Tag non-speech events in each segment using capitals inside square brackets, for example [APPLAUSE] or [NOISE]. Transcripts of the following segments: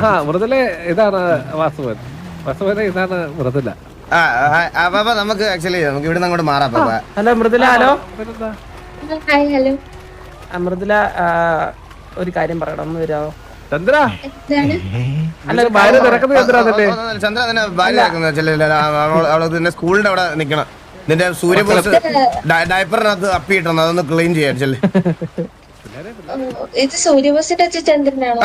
ആ മൃദുല ഇതാണ് വാസുവൻ വാസുവൻ ഇതാണ് മൃദുല. നമുക്ക് ആക്ച്വലി നമുക്ക് ഇവിടുന്ന് അങ്ങോട്ട് മാറാം hello Mridula hello. Hello. Mridula ഒരു കാര്യം പറയണം ഒന്ന് വരാമോ ചന്ദ്ര. ചന്ദ്ര ഭാര്യ അവൾ നിന്റെ സ്കൂളിന്റെ അവിടെ നിക്കണം. നിന്റെ സൂര്യപോസ് ഡയപ്പറിനകത്ത് അപ്പിയിട്ടുണ്ട് അതൊന്ന് ക്ലീൻ ചെയ്യാൻ ചെല്ലേ [LAUGHS] ഇത് സൂര്യബോസ് ടച്ച് ചന്ദ്രനാണോ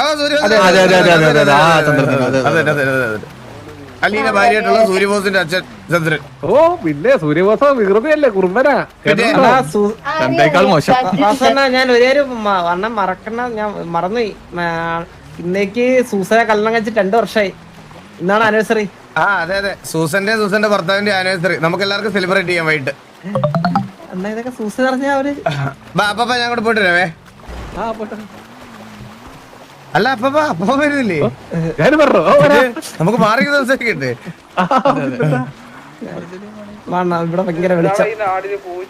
അലീന ഭാര്യയായിട്ടുള്ള സൂര്യബോസിന്റെ അച്ഛൻ ചന്ദ്രൻ. ഓ പിന്നെ സൂര്യബോസ വികൃതിയല്ലേ കുറുമ്പനാ. അറിയാം, മോശം. ഞാൻ ഒരേ ഒരു വണ്ണം മറക്കണ ഞാൻ മറന്നുപോയി. ഇന്നേക്ക് സൂസനെ കല്യാണം കഴിച്ച് രണ്ടു വർഷമായി ഇന്നാണ് ആനിവേഴ്സറി ആ അതെ അതെ. സൂസന്റെ സൂസന്റെ ഭർത്താവിന്റെ ആനിവേഴ്സറി നമുക്ക് എല്ലാവർക്കും സെലിബ്രേറ്റ് ചെയ്യാൻ വൈകിട്ട് എന്നാ ഇതൊക്കെ സൂസ പറഞ്ഞ അവർ ബാ ഞാൻ കൂടെ പോയിട്ട് വരാവേ അല്ല അപ്പ അപ്പ വരുന്നില്ലേ? ഞാൻ പറഞ്ഞു. നമുക്ക് മാറി? വേണ്ട ഇവിടെ ഭയങ്കര വെളിച്ചം.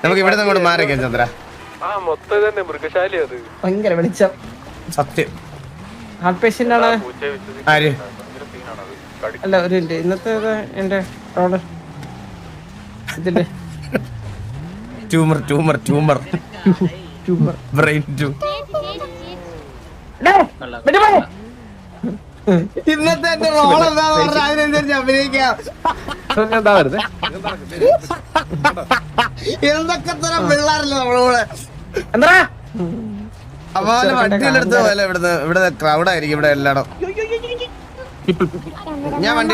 നമുക്ക് ഇവിടെ അങ്ങോട്ട് മാറിക്കാം ചന്ദ്ര. ഭയങ്കര വെളിച്ചം. സത്യം. ഹാർട്ട് പേഷ്യന്റ് ആണ്. ആര്? അല്ല ഒരു ഇന്നത്തെ എന്റെ ഇതിന്റെ [LAUGHS] tumour tumour tumour. [LAUGHS] Tuber brain ട്യൂ ഇന്നത്തെ എന്റെ റോൾ എന്താന്ന് പറഞ്ഞാൽ അതിനനുസരിച്ച് അഭിനയിക്കാം. എന്താ വരുന്നേ എന്തൊക്കെ തരം പിള്ളേരല്ലേ നമ്മുടെ കൂടെ? എന്താ അപ്പൊ വണ്ടിയിലെടുത്ത് പോലെ ഇവിടുന്ന്? ഇവിടെ ക്രൗഡ് ആയിരിക്കും ഇവിടെ എല്ലായിടും ഞാൻ വണ്ടി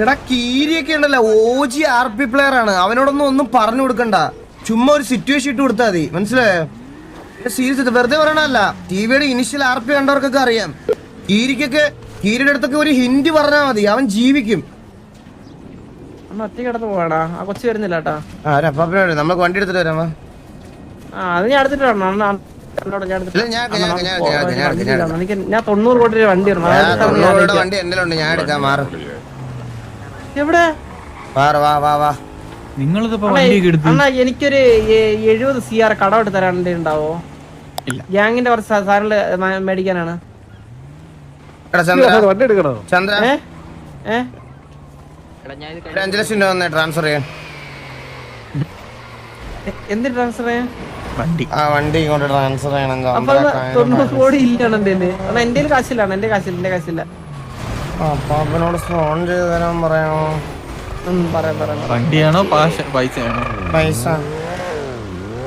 എടാ കീരിയൊക്കെ ഉണ്ടല്ലോ. ഓജി ആർ പി പ്ലെയർ ആണ്. അവനോടൊന്നും ഒന്നും പറഞ്ഞു കൊടുക്കണ്ട. ചുമ്മാ ഒരു സിറ്റുവേഷൻ ഇട്ട് കൊടുത്താൽ മതി. മനസ്സിലായോ? സീരിയസ് ഇത് വെറുതെ പറയണല്ല ടിവിയുടെ ഇനിഷ്യൽ ആർ പി കണ്ടവർക്കൊക്കെ അറിയാം. കീരിക്കൊക്കെ കീരിയുടെ അടുത്തൊക്കെ ഒരു ഹിന്ദി പറഞ്ഞാൽ മതി. അവൻ ജീവിക്കും. അമ്മ ഒറ്റ കിടന്ന് പോവാടാ. ആ കൊച്ചു നമുക്ക് വണ്ടി എടുത്തിട്ട് വരാമോ ആ അത് ഞാൻ എടുത്തിട്ട് വരണം. അണ്ണാ, ഞാൻ തൊണ്ണൂറ് കോടി രൂപ വണ്ടി. വണ്ടി എന്റെ ഞാൻ എടുക്കാം മാറും. എവിടെ? മാറ് വാ വാ വാ. അണ്ണാ, എടുത്ത് എനിക്കൊരു എഴുപത് സി ആർ കടമെടുത്ത് തരാണ്ട് ഉണ്ടാവോ? ഇല്ല. ഗ്യാങ്ങിന്റെ കുറച്ച് സാധനങ്ങൾ മേടിക്കാനാണ്. ട്രാൻസ്ഫർ ചെയ്യാൻ. എന്ത് ട്രാൻസ്ഫർ ചെയ്യാൻ? വണ്ടി. ആ വണ്ടി ഇങ്ങോട്ട് ട്രാൻസ്ഫർ ചെയ്യണം തൊണ്ണൂറ് കോടി ഇല്ലാണ് എന്റെ കാശില്ല അണ്ണാ എന്റെ കാശില്ലാണ് എന്റെ കാശില്ല. എന്റെ കാശില്ല പാപ്പനോട് ഫോൺ ചെയ്ത് തരാൻ പറയണോ? വണ്ടിയാണോ പാഷ പൈസയാണോ? പൈസ.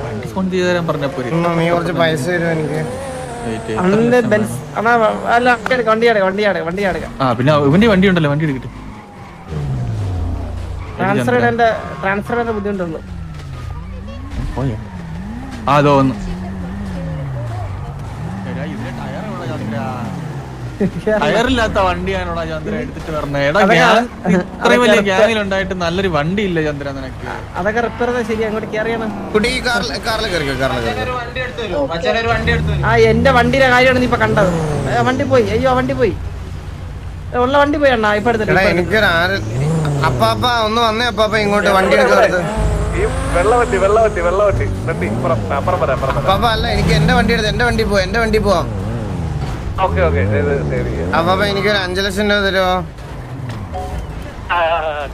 വണ്ടി ഫോൺ ചെയ്ത് തരാൻ പറഞ്ഞപ്പോ നീ കുറച്ച് പൈസ തരും എനിക്ക്? പിന്നെ ഇവന്റെ വണ്ടി ഉണ്ടല്ലോ വണ്ടി എടുക്കട്ടെ. ട്രാൻസ്ഫർ ട്രാൻസ്ഫർ ബുദ്ധിമുട്ടുള്ളൂ. അതോ ഒന്ന്. ടയറില്ലാത്ത വണ്ടിയാണോടാ ചന്ദ്ര എടുത്തിട്ട് പറഞ്ഞത്. എടാ ഇത്രയും വലിയ ഗ്യാങ്ങിൽ ഉണ്ടായിട്ട് നല്ലൊരു വണ്ടി ഇല്ല ചന്ദ്ര നിനക്ക്. അതൊക്കെ റിപ്പയർ ശരി അങ്ങോട്ട് കയറിയാണ് കുട്ടി കാറിൽ കയറിക്കോ ആ എന്റെ വണ്ടിയുടെ കാര്യമാണ് നീ ഇപ്പൊ കണ്ടത്. വണ്ടി പോയി. അയ്യോ വണ്ടി പോയി. ഉള്ള വണ്ടി പോയി അണ്ണാ ഇപ്പൊ എടുത്തിട്ട്. എനിക്കൊരു ആര് അപ്പാപ്പ ഒന്ന് വന്നേ അപ്പാപ്പ ഇങ്ങോട്ട് വണ്ടി വരാം അപ്പാപ്പ അല്ല എനിക്ക് എന്റെ വണ്ടി എടുത്ത് എന്റെ വണ്ടി പോവാം എന്റെ വണ്ടി പോവാം ഓക്കെ ഓക്കെ. ശരി അപ്പാപ്പ എനിക്കൊരു അഞ്ചു ലക്ഷം രൂപ തരുമോ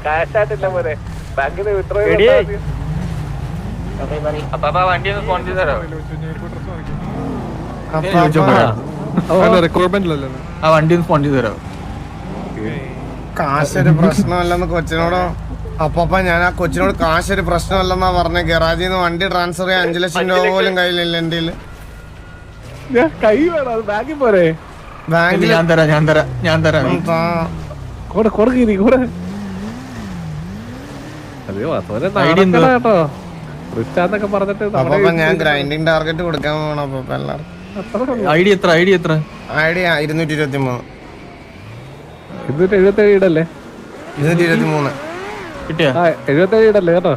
ക്യാഷ് ആയിട്ടില്ല പോരെ ബാങ്കിൽ വിത്ര റിക്രൂട്ട്മെന്റിലല്ലേ ആ വണ്ടി ഒന്ന് ഫോൺ ചെയ്ത് കാശൊരു പ്രശ്നമല്ലെന്ന് കൊച്ചിനോടോ അപ്പപ്പ ഞാൻ ആ കൊച്ചിനോട് കാശൊരു പ്രശ്നമല്ലെന്നാ പറഞ്ഞ. ഗറാജിൽ നിന്ന് വണ്ടി ട്രാൻസ്ഫർ ചെയ്യാൻ അഞ്ചു ലക്ഷം രൂപ പോലും കയ്യിലില്ല എന്റെ ഞാൻ കൈ വേണം അത് ബാഗിൽ പോരെ. ഞാൻ തരാം ഞാൻ തരാം ഞാൻ തരാം. കൂടെ കൂടെ അതെയോ കേട്ടോ. പറഞ്ഞിട്ട് ഞാൻ ഗ്രൈൻഡിങ് ടാർഗറ്റ് കൊടുക്കാൻ പോകണം അപ്പപ്പ എല്ലാവർക്കും അത്ര ഐ ഡി എത്ര ഐ ഡി എത്ര? ഐഡിയ ഇരുന്നൂറ്റി ഇരുപത്തി മൂന്ന് ഇരുന്നൂറ്റി എഴുപത്തി ഏഴ് ഇടല്ലേ? ഇരുന്നൂറ്റി ഇരുപത്തി മൂന്ന് കിട്ടിയാ? ആ എഴുപത്തി ഏഴ് ഇടല്ലേ കേട്ടോ?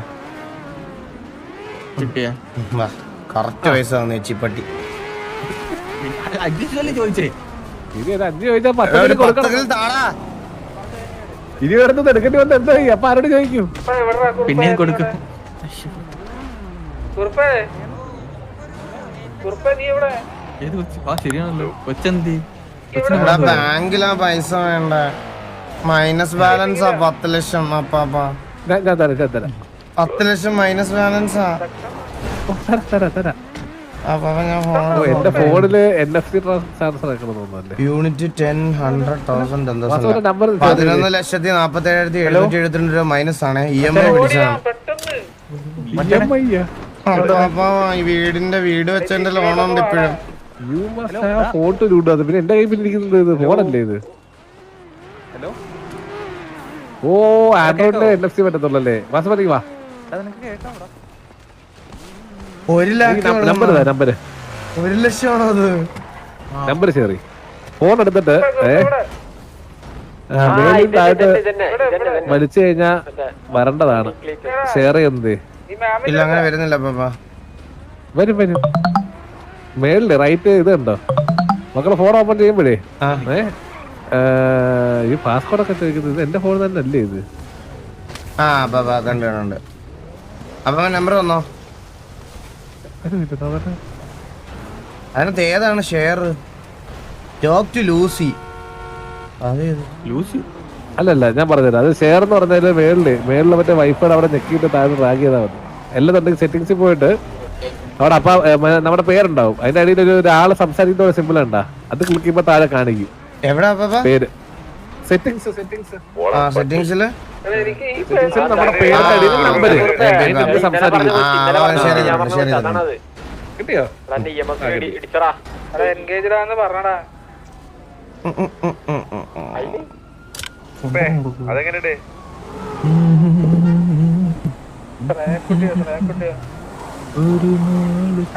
കിട്ടിയാ? കറക്റ്റ് വയസ്സാണ് ചിപ്പട്ടി അഡ്ജസ്റ്റല്ലേ ചോദിച്ചേ. ഇനി ഒരു അഞ്ച് ചോദിച്ചാൽ ഒരു പത്ത് കൊടുക്കണം ഇനി വരുന്നത് എടുക്കേണ്ടി വന്ന് എന്താ ചെയ്യും? അപ്പൊ ആരോട് ചോദിക്കും? പിന്നെ കൊടുക്ക്. ഏത് കൊച്ചു? ആ ശരിയാണല്ലോ. കൊച്ചെന്തി? എടാ ബാങ്കിലാ പൈസ വേണ്ട? മൈനസ് ബാലൻസാ പത്ത് ലക്ഷം. അപ്പാപ്പ ഞാൻ ഞാൻ തരാം ഞാൻ തരാം. പത്ത് ലക്ഷം മൈനസ് ബാലൻസാ. ഓ, തരാം തരാം തരാം. എന്റെ ഫോണിൽ എൻ എഫ് സി ട്രാൻസ്ഫർ ആക്കണം തോന്നുന്നല്ലേ യൂണിറ്റ് ടെൻ ഹൺഡ്രഡ് തൗസൻഡ് എന്താ വാസുവിന്റെ നമ്പർ പതിനൊന്ന് ലക്ഷത്തി നാപ്പത്തി ഏഴായിരത്തി എഴുന്നൂറ്റി എഴുപത്തിരണ്ട് രൂപ മൈനസ് ആണ്. ഇ എം ഐ പിടിച്ചതാണ്. അപ്പാപ്പ ഈ വീടിന്റെ വീട് വെച്ചതിന്റെ ലോണുണ്ട് ഇപ്പോഴും. You must have photo loot അത് പിന്നെ എന്റെ കയ്യിൽ ഇരിക്കുന്നത് ഇത് ഫോണല്ലേ ഇത്? ഓ ആൻഡ്രോയിഡിന്റെ എൻ എഫ് സി പറ്റത്തുള്ളല്ലേ? വാസുമതി വാ. ഒരു നമ്പർ ഒരു ലക്ഷമാണോ അത്? നമ്പർ ഷെയറി ഫോൺ എടുത്തിട്ട് വലിച്ചു കഴിഞ്ഞാ വരണ്ടതാണ്. ഷെയർ ചെയ്യുന്നത്. ഇല്ല അങ്ങനെ വരുന്നില്ല പാപ്പാ. വരും വരും. മേളിൽ റൈറ്റ് ഇത് ഉണ്ടോ മക്കളെ ഫോൺ ഓപ്പൺ ചെയ്യുമ്പോഴേ ഈ പാസ്പോർട്ട് ഒക്കെ ചോദിക്കുന്നത് ഇത് എന്റെ ഫോൺ തന്നെ അല്ലേ ഇത്? ആ പാപ്പാ കണ്ടുണ്ട് അപ്പൊ നമ്പർ വന്നോ. അതിനകത്ത് ഏതാണ് share talk to Lucy Lucy? അല്ലല്ല ഞാൻ പറഞ്ഞുതരാം. അത് ഷെയർ എന്ന് പറഞ്ഞാൽ മേളിൽ മേളിൽ മറ്റേ വൈഫൈ അവിടെ ഞെക്കിയിട്ട് താഴെ റാഗ് ചെയ്താൽ മതി. എല്ലാം തന്നെ സെറ്റിങ്സിൽ പോയിട്ട് അവിടെ അപ്പ നമ്മുടെ പേരുണ്ടാവും. അതിന്റെ അടിയിൽ ഒരു ഒരാൾ സംസാരിക്കുന്ന സിമ്പിൾ ഉണ്ടാ അത് ക്ലിക്ക് ചെയ്യുമ്പോ താഴെ കാണിക്കും. എവിടെ പേര്. സെറ്റിങ്സ് സെറ്റിങ്സ് ആ നമ്മുടെ പേര് നമ്പർ സംസാരിക്കും. കിട്ടിയോ? ഉം, ഉം, ഉം, ഉം, ഉം, ഉം.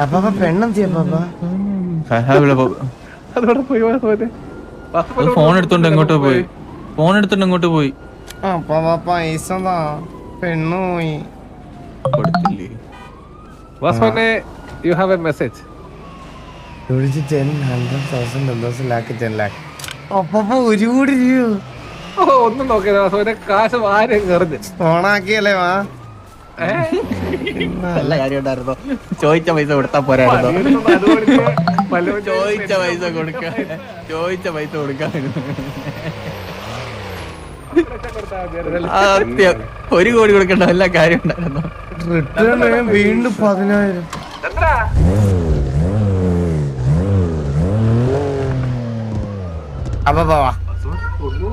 അപ്പാപ്പ പെണ്ണെന്തിയ അപ്പാപ്പ അതോടെ പോയി വാസുവിന്റെ ഫോൺ എടുത്തോണ്ട് എങ്ങോട്ടോ പോയി? ഫോൺ എടുത്തിട്ട് ഇങ്ങോട്ട് പോയി. ആ അപ്പാപ്പ പൈസ പെണ്ണു പോയി. കൊടുത്തില്ലേ? യു ഹാവ് എ മെസ്സേജ് വിളിച്ച് ടെൻ ഹൺഡ്രഡ് തൗസൻഡ് എന്താ ലാക്ക് ടെൻ ലാക്ക് അപ്പാപ്പ ഒരു കോടി രൂപ ഓ ഒന്നും നോക്കിയത് വാസുവിന്റെ കാശ് വാരെ ഓണാക്കിയല്ലേ വാ. നല്ല കാര്യം ഉണ്ടായിരുന്നോ. ചോദിച്ച പൈസ കൊടുത്താ പോരായിരുന്നോ. [LAUGHS] ചോദിച്ച പൈസ കൊടുക്ക. ചോദിച്ച പൈസ ആ, സത്യം ഒരു കോടി കൊടുക്കണ്ട എല്ലാ കാര്യം ഉണ്ടായിരുന്നു? റിട്ടേൺ വീണ്ടും പതിനായിരം.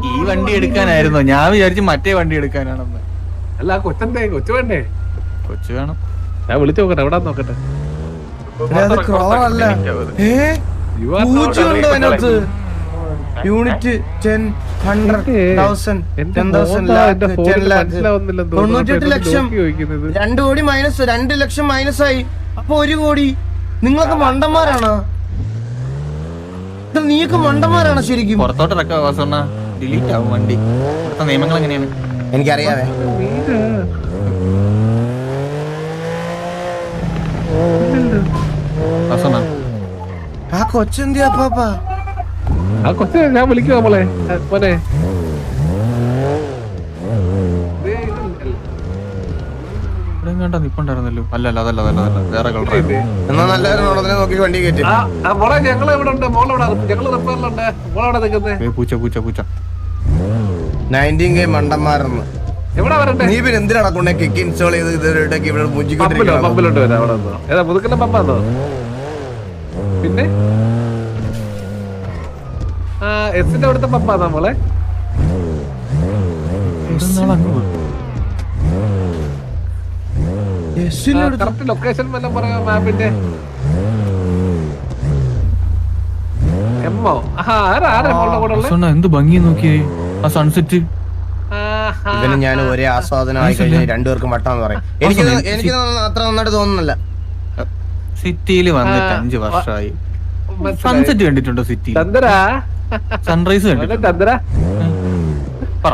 ഈ വണ്ടി എടുക്കാനായിരുന്നു? ഞാൻ വിചാരിച്ചു മറ്റേ വണ്ടി എടുക്കാനാണെന്ന്. അല്ല കൊച്ചന്റെ കൊച്ചു വേണ്ടേ? കൊച്ചു വേണം. ഞാൻ വിളിച്ചു നോക്കട്ടെ എവിടെ നോക്കട്ടെ? ക്രോർ അല്ല? ഏ? ഉണ്ടോ അതിനകത്ത്? Unit ten hundred thousand ten thousand lakh ten lakh തൊണ്ണൂറ്റെട്ട് ലക്ഷം. രണ്ടു കോടി മൈനസ് രണ്ട് ലക്ഷം മൈനസ് ആയി. അപ്പൊ ഒരു കോടി. നിങ്ങൾക്ക് മണ്ടന്മാരാണ്? നീയൊക്കെ മണ്ടന്മാരാണ് ശരിക്കും? പുറത്തോട്ട് ഡിലീറ്റ് ആവും വണ്ടി. ഇവിടുത്തെ നിയമങ്ങൾ എങ്ങനെയാണ്? എനിക്കറിയാവേ. ആ കൊച്ചെന്തിയാ അപ്പാപ്പ ആ കൊച്ചു ഞാൻ വിളിക്കുക നമ്മളെ മോനെ. ഇവിടെ എങ്ങാണ്ടാ നിപ്പുണ്ടായിരുന്നല്ലോ? അല്ല അല്ല അതല്ല അതല്ല അതല്ല. വേറെ കളറായിരുന്നു എന്നാ നല്ലവരുള്ളതിനെ നോക്കി വണ്ടി കയറ്റി. മോളെ ഞങ്ങൾ ഇവിടെ ഉണ്ട്. മോളെ ഇവിടെ ഞങ്ങൾ റിപ്പയറിലുണ്ട് മോളെവിടെ നിൽക്കുന്നത് ഏ, പൂച്ച പൂച്ച പൂച്ച. നയന്റീൻ കെ മണ്ടന്മാരെന്ന്. നീ പിന്നെ എന്തിനാണ് കൊണ്ടേ കിക്ക് ഇൻസ്റ്റാൾ ചെയ്ത് ഇതുവരെയായിട്ടൊക്കെ ഇവിടെ മുഞ്ചിക്കൊണ്ടിരിക്കണം പമ്പിലോട്ട് വരാം അവിടെ ഏതാ മുതുക്കല്ല പമ്പാന്നോ? പിന്നെ? എസിന്റെ അവിടുത്തെ പപ്പ നമ്മളെ കറക്റ്റ് ലൊക്കേഷൻ വല്ലതും പറയാ മാപ്പിന്റെ എമ്മോ? എന്ത് ഭംഗി നോക്കിയേ. ആ സൺസെറ്റ് ആഹാ. ഇവന് ഞാൻ ഒരേ ആസ്വാദനമായി കഴിഞ്ഞാൽ രണ്ടുപേർക്കും വട്ടാന്ന് പറയും. എനിക്ക് എനിക്ക് അത്ര നന്നായിട്ട് തോന്നുന്നില്ല. സിറ്റിയിൽ വന്നിട്ട് അഞ്ചു വർഷമായി സൺസെറ്റ് കണ്ടിട്ടുണ്ടോ സിറ്റി ചന്ദ്ര സൺറൈസ് ചന്ദ്ര? പറ.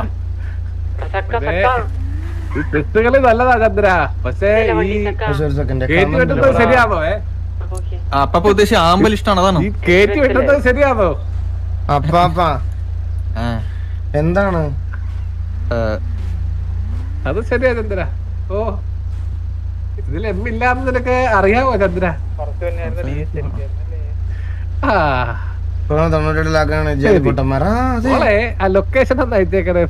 നല്ലതാ ചന്ദ്ര. പക്ഷേ ഈ കേറ്റി വെട്ടുന്നത് ശരിയാണോ ഏ? ആ, അപ്പൊ ഉദ്ദേശിച്ച ആമ്പൽ ഇഷ്ടമാണ് അതാണോ? ഈ കേറ്റി വെട്ടുന്നത് ശരിയാണോ? അപ്പാപ്പ ആ, എന്താണ്? അത് ശരിയാ ചന്ദ്ര. ഓ. ഇതിൽ എമ്മില്ലാന്ന് ഇല്ലാന്ന് നിനക്ക് അറിയാമോ ചന്ദ്ര? ആ. മോളെ ആ ലൊക്കേഷൻ ഒന്ന് അയച്ചേക്കണേ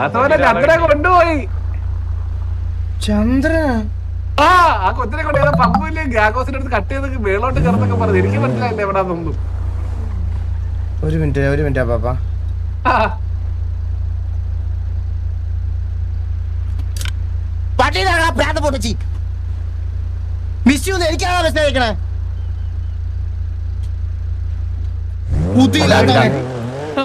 അതോടെ ചന്ദ്രനെ കൊണ്ടുപോയി. ചന്ദ്ര ആ ആ കൊച്ചിനെ കൊണ്ട് ഏതാ പമ്പിൽ ഗ്രാഗോസിന്റെ അടുത്ത് കട്ട് ചെയ്ത് മേളോട്ട് കിടന്നൊക്കെ പറഞ്ഞു. എനിക്ക് മനസ്സിലായില്ല എവിടാന്നൊന്നും ഒരു മിനിറ്റ് ഒരു മിനിറ്റ് പാപ്പ. ആ. പ്രാന്ത് പൊട്ടിച്ചി. Miss എനിക്കാണോ message അയക്കണേ ബുദ്ധിയില്ലാത്തവനെ